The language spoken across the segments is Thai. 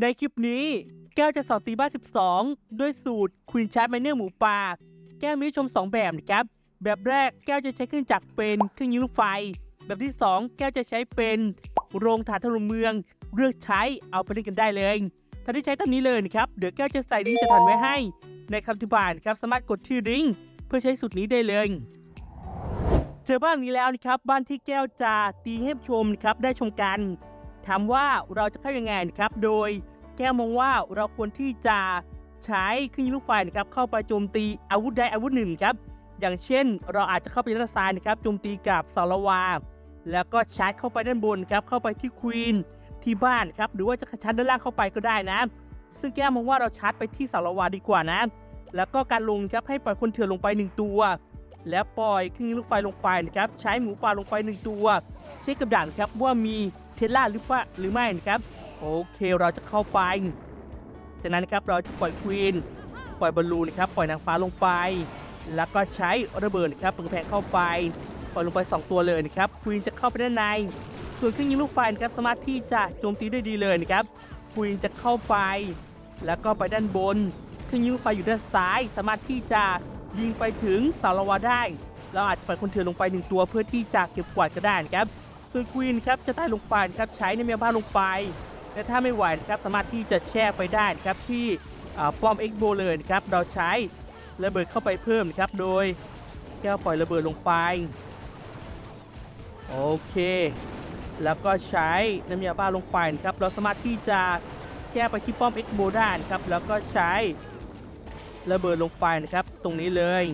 ในคลิปนี้แก้วจะสอนตีบ้าน 12 ด้วยสูตรควีนชาร์ t ไมเนอร์หมูป่า แก้วมีชม 2 แบบนะครับ แบบแรกแก้วจะใช้เครื่องจักรเป็นเครื่องยิงลูกไฟ แบบที่ 2 แก้วจะใช้เป็นโรงถ่านถล่มเมือง เลือกใช้เอาไปเล่นกันได้เลยถ้าได้ใช้ตามนี้เลยนะครับ เดี๋ยวแก้วจะใส่ลิงก์จะทันไว้ให้ ในคำอธิบานะครับสามารถกดที่ลิงก์เพื่อใช้สูตรนี้ได้เลยเจอบ้านนี้แล้วนะครับบ้านที่แก้วจะตีให้ชมนะครับได้ชมกัน ถามว่าเราจะเข้ายังไงนะครับ โดยแก้วมองว่าเราควรที่จะใช้เครื่องยิงลูกไฟนะครับเข้าไปโจมตีอาวุธใดอาวุธหนึ่งครับอย่างเช่น เราอาจจะเข้าไปด้านซ้ายนะครับโจมตีกับสารวา แล้วก็ชาร์จเข้าไปด้านบนครับเข้าไปที่ควีนที่บ้านครับหรือว่าจะชาร์จด้านล่างเข้าไปก็ได้นะ ซึ่งแก้วมองว่าเราชาร์จไปที่สารวาดีกว่านะ แล้วก็การลงครับให้ปล่อยคนเถื่อนลงไปหนึ่งตัว แล้วปล่อยเครื่องยิงลูกไฟลงไปนะครับใช้หมูป่าลงไปหนึ่งตัว เช็คกับด่านครับว่ามี เทสลาหรือเปล่าหรือไม่นะครับ โอเคเราจะเข้าไป จากนั้นนะครับเราจะปล่อยควีนปล่อยบอลลูนนะครับปล่อยนางฟ้าลงไป แล้วก็ใช้ระเบิดนะครับเปิดกำแพงเข้าไปปล่อยลงไป 2 ตัวเลยนะครับควีนจะเข้าไปด้านใน ส่วนเครื่องยิงลูกไฟนะครับสามารถที่จะโจมตีได้ดีเลยนะครับควีนจะเข้าไป แล้วก็ไปด้านบนเครื่องยิงลูกไฟอยู่ด้านซ้าย สามารถที่จะยิงไปถึงสารวาได้เราอาจจะปล่อยคนเถื่อนลงไปหนึ่งตัวเพื่อที่จะเก็บกวาดก็ได้นะครับ ส่วนควีนครับจะใต้ลงไปนครับใช้ในเมียบ้านลงไปและถ้าไม่ไหวนะครับสามารถที่จะแช่ไปได้นะครับที่อ่าป้อมเอ็กโบเลยครับเราใช้ระเบิดเข้าไปเพิ่มนะครับโดยแก้วปล่อยระเบิดลงไปโอเค แล้วก็ใช้น้ำยาบ้าลงไปครับเราสามารถที่จะแช่ไปที่ป้อมเอ็กโบได้นะครับแล้วก็ใช้ระเบิดลงไปนะครับ ตรงนี้เลย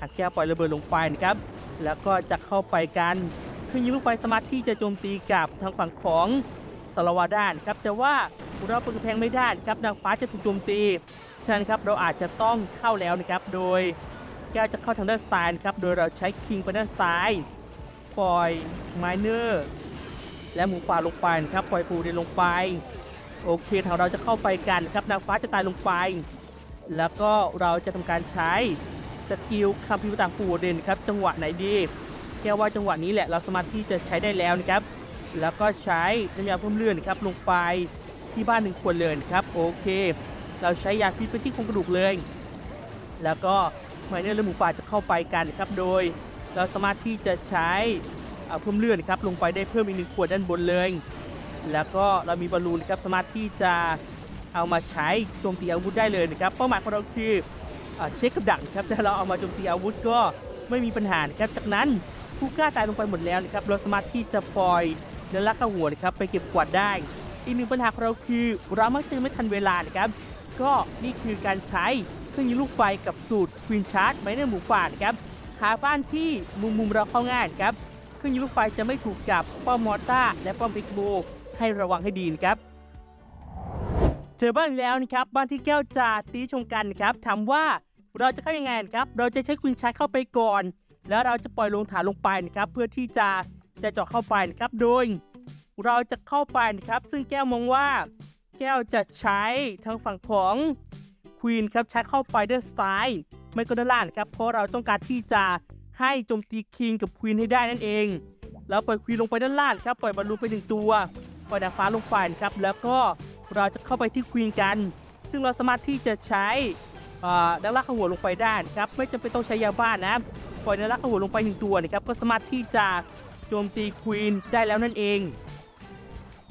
หากแก้วปล่อยระเบิดลงไปนะครับ แล้วก็จะเข้าไปกัน คือยิงลูกไฟสมารถที่จะโจมตีกับทางฝั่งของสาวาด้านครับแต่ว่าเราเปิดกำแพงไม่ได้ครับนางฟ้าจะถูกโจมตีฉะนั้นครับเราอาจจะต้องเข้าแล้วนะครับ โดยแก้วจะเข้าทางด้านซ้ายครับโดยเราใช้คิงไปด้านซ้าย ปล่อยไมเนอร์และหมูป่าลงไปครับปล่อยปูเดนลงไป โอเคทางเราจะเข้าไปกันครับนางฟ้าจะตายลงไป แล้วก็เราจะทำการใช้สกิลคัมพิวต่างปูเดนครับจังหวะไหนดี ค่ว่าจังหวะนี้แหละเราสามารถที่จะใช้ได้แล้วนะครับ แล้วก็ใช้น้ำยาเพิ่มเลือดนะครับลงไปที่บ้านหนึ่งขวดเลยนะครับโอเค เราใช้ยาพิษไปที่โครงกระดูกเลย แล้วก็ไมเนอร์และหมูป่าจะเข้าไปกันนะครับโดย เราสามารถที่จะใช้เอ่อเพิ่มเลือดนะครับลงไปได้เพิ่มอีกหนึ่งขวดด้านบนเลย แล้วก็เรามีบอลลูนนะครับสามารถที่จะเอามาใช้โจมตีอาวุธได้เลยนะครับเป้าหมายของเราคือเอ่อเช็คกับดักครับถ้าเราเอามาโจมตีอาวุธก็ไม่มีปัญหาครับจากนั้น ผู้กล้าตายลงไปหมดแล้วนะครับเราสามารถที่จะปล่อยเนื้อลักกระหัวนะครับไปเก็บกวาดได้ อีกหนึ่งปัญหาของเราคือเรามักจะไม่ทันเวลานะครับ ก็นี่คือการใช้เครื่องยิงลูกไฟกับสูตรควีนชาร์จไม้เนื้อหมูป่านะครับหาบ้านที่มุมมุมๆเราเข้าง่ายครับเครื่องยิงลูกไฟจะไม่ถูกกับป้อมมอร์ต้าและป้อมพิกโบให้ระวังให้ดีนะครับเจอบ้านแล้วนะครับบ้านที่แก้วจะตีชมกันนะครับถามว่าเราจะเข้ายังไงครับ เราจะใช้ควีนชาร์จเข้าไปก่อน แล้วเราจะปล่อยลงฐานลงไปนะครับเพื่อที่จะจะเจาะเข้าไปนะครับโดย เราจะเข้าไปนะครับ ซึ่งแก้วมองว่าแก้วจะใช้ทางฝั่งของควีนครับใช้เข้าไปด้านซ้ายไม่ก็ด้านล่างครับเพราะเราต้องการที่จะให้โจมตีคิงกับควีนให้ได้นั่นเองแล้วปล่อยควีนลงไปด้านล่างครับปล่อยบอลลูนไปหนึ่งตัวปล่อยดาฟ้าลงไปนะครับแล้วก็เราจะเข้าไปที่ควีนกัน ซึ่งเราสามารถที่จะใช้เอ่อดักลากขหัวลงไปได้นะครับไม่จำเป็นต้องใช้ยาบ้านนะ ปล่อยดักลากขหัวลงไปหนึ่งตัวนะครับก็สามารถที่จะโจมตีควีนได้แล้วนั่นเอง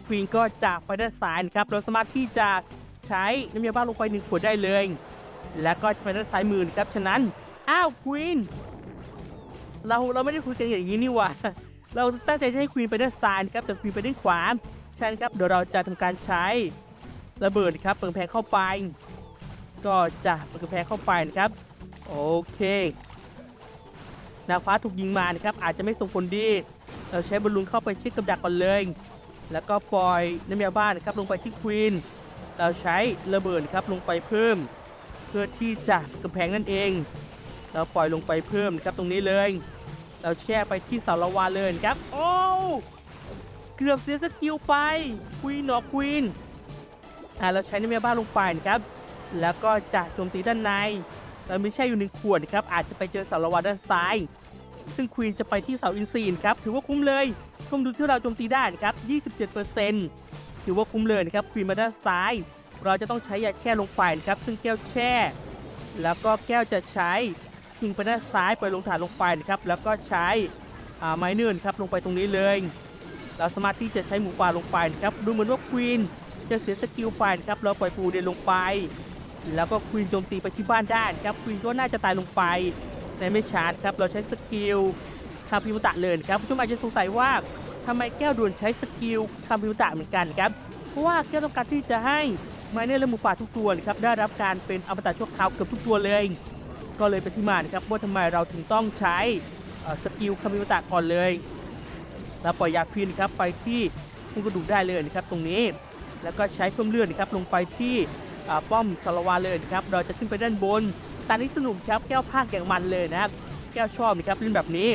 ควีนก็จะไปด้านซ้ายนะครับเราสามารถที่จะใช้น้ำยาบ้าลงไปหนึ่งขวดได้เลย แล้วก็จะไปด้านซ้ายมือนะครับฉะนั้นอ้าวควีนเราเราไม่ได้คุยกันอย่างนี้นี่หว่าเราตั้งใจจะให้ควีนไปด้านซ้ายนะครับแต่ควีนไปด้านขวาฉะนั้นครับเดี๋ยวเราจะทำการใช้ระเบิดนะครับเปิดแพงเข้าไป ก็จะเปิดแพงเข้าไปนะครับ โอเค นางฟ้าถูกยิงมานะครับอาจจะไม่ส่งผลดี เราใช้บอลลูนเข้าไปเช็คกับดักก่อนเลย แล้วก็ปล่อยน้ำยาบ้านนะครับลงไปที่ควีนเราใช้ระเบิดครับลงไปเพิ่ม เพื่อที่จะกำแพงนั่นเอง เราปล่อยลงไปเพิ่มครับตรงนี้เลย เราแช่ไปที่เสาละวาเลยครับ โอ้เกือบเสียสกิลไปควีนหนอควีนอ่าเราใช้น้ำยาบ้านลงไปนะครับแล้วก็จะโจมตีด้านใน เราไม่ใช่อยู่หนึ่งขวดครับอาจจะไปเจอสารละวาด้านซ้าย ซึ่งควีนจะไปที่เสาอินซีนครับถือว่าคุ้มเลยชมดูที่เราโจมตีได้นะครับ27%เถือว่าคุ้มเลยนะครับควีนมาด้านซ้าย เราจะต้องใช้ยาแช่ลงไปนะครับซึ่งแก้วแช่ แล้วก็แก้วจะใช้ทิ้งไปด้านซ้ายไปลงฐานลงไปนะครับแล้วก็ใช้ไม้เนื่นครับลงไปตรงนี้เลยเราสามารถที่จะใช้หมูป่าลงไปนะครับดูเหมือนว่าควีนจะเสียสกิลไฟนะครับเราปล่อยปูเดนลงไป แล้วก็ควีนโจมตีไปที่บ้านได้ครับควีนก็น่าจะตายลงไปในไม่ช้าครับเราใช้สกิลคาพิวตะเลยครับผู้ชมอาจจะสงสัยว่าทำไมแก้วด่วนใช้สกิลคาพิวตะเหมือนกันครับเพราะว่าแก้วต้องการที่จะให้ไมเนอร์และหมูป่าทุกตัวครับได้รับการเป็นอมตะชั่วคราวเกือบทุกตัวเลย ก็เลยเป็นที่มานครับว่าทำไมเราถึงต้องใช้สกิลคาพิวตะก่อนเลยแล้วปล่อยยาพินครับไปที่พุ่งกระดูกได้เลยนะครับตรงนี้ แล้วก็ใช้เพิ่มเลือดครับลงไปที่ ป้อมสารวาเลยนะครับ เราจะขึ้นไปด้านบนตอนนี้สนุกครับแก้วภาคอย่างมันเลยนะครับ แก้วชอบนะครับเล่นแบบนี้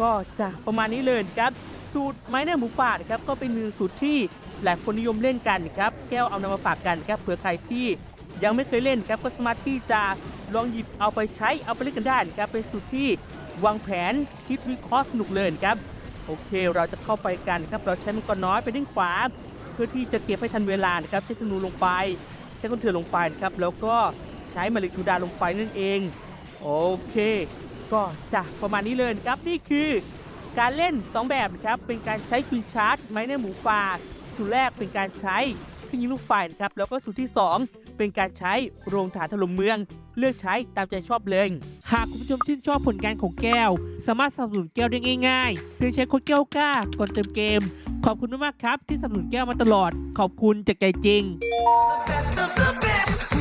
ก็จะประมาณนี้เลยครับสูตรไม้เนื้อหมูป่านะครับก็เป็นหนึ่งสูตรที่หลายคนนิยมเล่นกันนะครับแก้วเอานำมาฝากกันครับเผื่อใครที่ยังไม่เคยเล่นครับก็สามารถที่จะลองหยิบเอาไปใช้เอาไปเล่นกันได้ครับเป็นสูตรที่วางแผนคิดวิเคราะห์สนุกเลยนะครับโอเคเราจะเข้าไปกันครับเราใช้มังกรน้อยไปด้านขวา เพื่อที่จะเก็บให้ทันเวลานะครับใช้ธนูลงไป ช้ก้นเถื่อนลงไปนะครับ แล้วก็ใช้มาลิกูดาลงไปนั่นเอง โอเค ก็จะประมาณนี้เลยนะครับ นี่คือการเล่น 2 แบบนะครับ เป็นการใช้ควินชาร์จไม้ในหมูป่าสูตรแรกเป็นการใช้เครื่ยิงลูกไฟนะครับ แล้วก็สูตรที่ 2 เป็นการใช้โรงฐานถล่มเมือง เลือกใช้ตามใจชอบเลย หากคุณผู้ชมชื่นชอบผลงานของแก้ว สามารถสนับสนุนแก้วได้ง่ายๆเพียงใช้โค้ดแก้วกล้าก่อนเติมเกม ขอบคุณมากๆครับที่สนับสนุนแก้วมาตลอด ขอบคุณจากใจจริง best of the best.